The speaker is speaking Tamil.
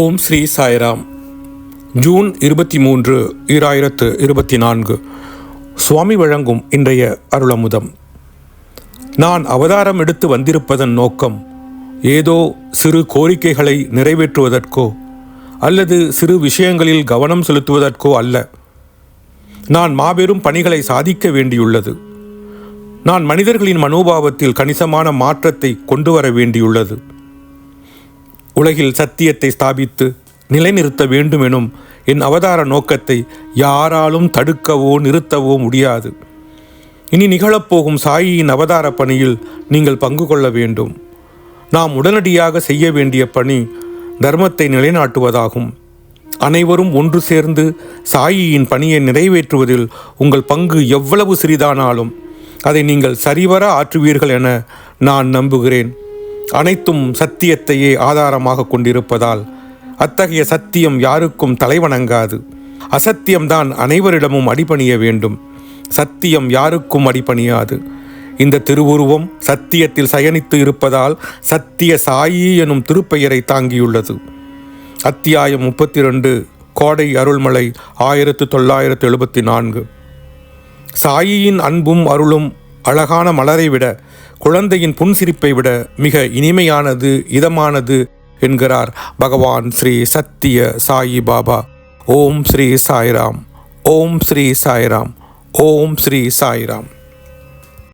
ஓம் ஸ்ரீ சாய்ராம். ஜூன் இருபத்தி மூன்று ஈராயிரத்து இருபத்தி நான்கு சுவாமி வழங்கும் இன்றைய அருளமுதம். நான் அவதாரம் எடுத்து வந்திருப்பதன் நோக்கம் ஏதோ சிறு கோரிக்கைகளை நிறைவேற்றுவதற்கோ அல்லது சிறு விஷயங்களில் கவனம் செலுத்துவதற்கோ அல்ல. நான் மாபெரும் பணிகளை சாதிக்க வேண்டியுள்ளது. நான் மனிதர்களின் மனோபாவத்தில் கணிசமான மாற்றத்தை கொண்டு வர வேண்டியுள்ளது. உலகில் சத்தியத்தை ஸ்தாபித்து நிலைநிறுத்த வேண்டுமெனும் என் அவதார நோக்கத்தை யாராலும் தடுக்கவோ நிறுத்தவோ முடியாது. இனி நிகழப்போகும் சாயியின் அவதார பணியில் நீங்கள் பங்கு கொள்ள வேண்டும். நாம் உடனடியாக செய்ய வேண்டிய பணி தர்மத்தை நிலைநாட்டுவதாகும். அனைவரும் ஒன்று சேர்ந்து சாயியின் பணியை நிறைவேற்றுவதில் உங்கள் பங்கு எவ்வளவு சிறிதானாலும் அதை நீங்கள் சரிவர ஆற்றுவீர்கள் என நான் நம்புகிறேன். அனைத்தும் சத்தியத்தையே ஆதாரமாக கொண்டிருப்பதால் அத்தகைய சத்தியம் யாருக்கும் தலைவணங்காது. அசத்தியம்தான் அனைவரிடமும் அடிபணிய வேண்டும். சத்தியம் யாருக்கும் அடிபணியாது. இந்த திருவுருவம் சத்தியத்தில் சயனித்து இருப்பதால் சத்திய சாயி எனும் திருப்பெயரை தாங்கியுள்ளது. அத்தியாயம் முப்பத்தி ரெண்டு கோடை அருள்மலை ஆயிரத்து தொள்ளாயிரத்து எழுபத்தி நான்கு. சாயியின் அன்பும் அருளும் அழகான மலரை விட குழந்தையின் புன்சிரிப்பை விட மிக இனிமையானது இதமானது என்கிறார் பகவான் ஸ்ரீ சத்திய சாயி பாபா. ஓம் ஸ்ரீ சாய்ராம். ஓம் ஸ்ரீ சாய்ராம். ஓம் ஸ்ரீ சாய்ராம்.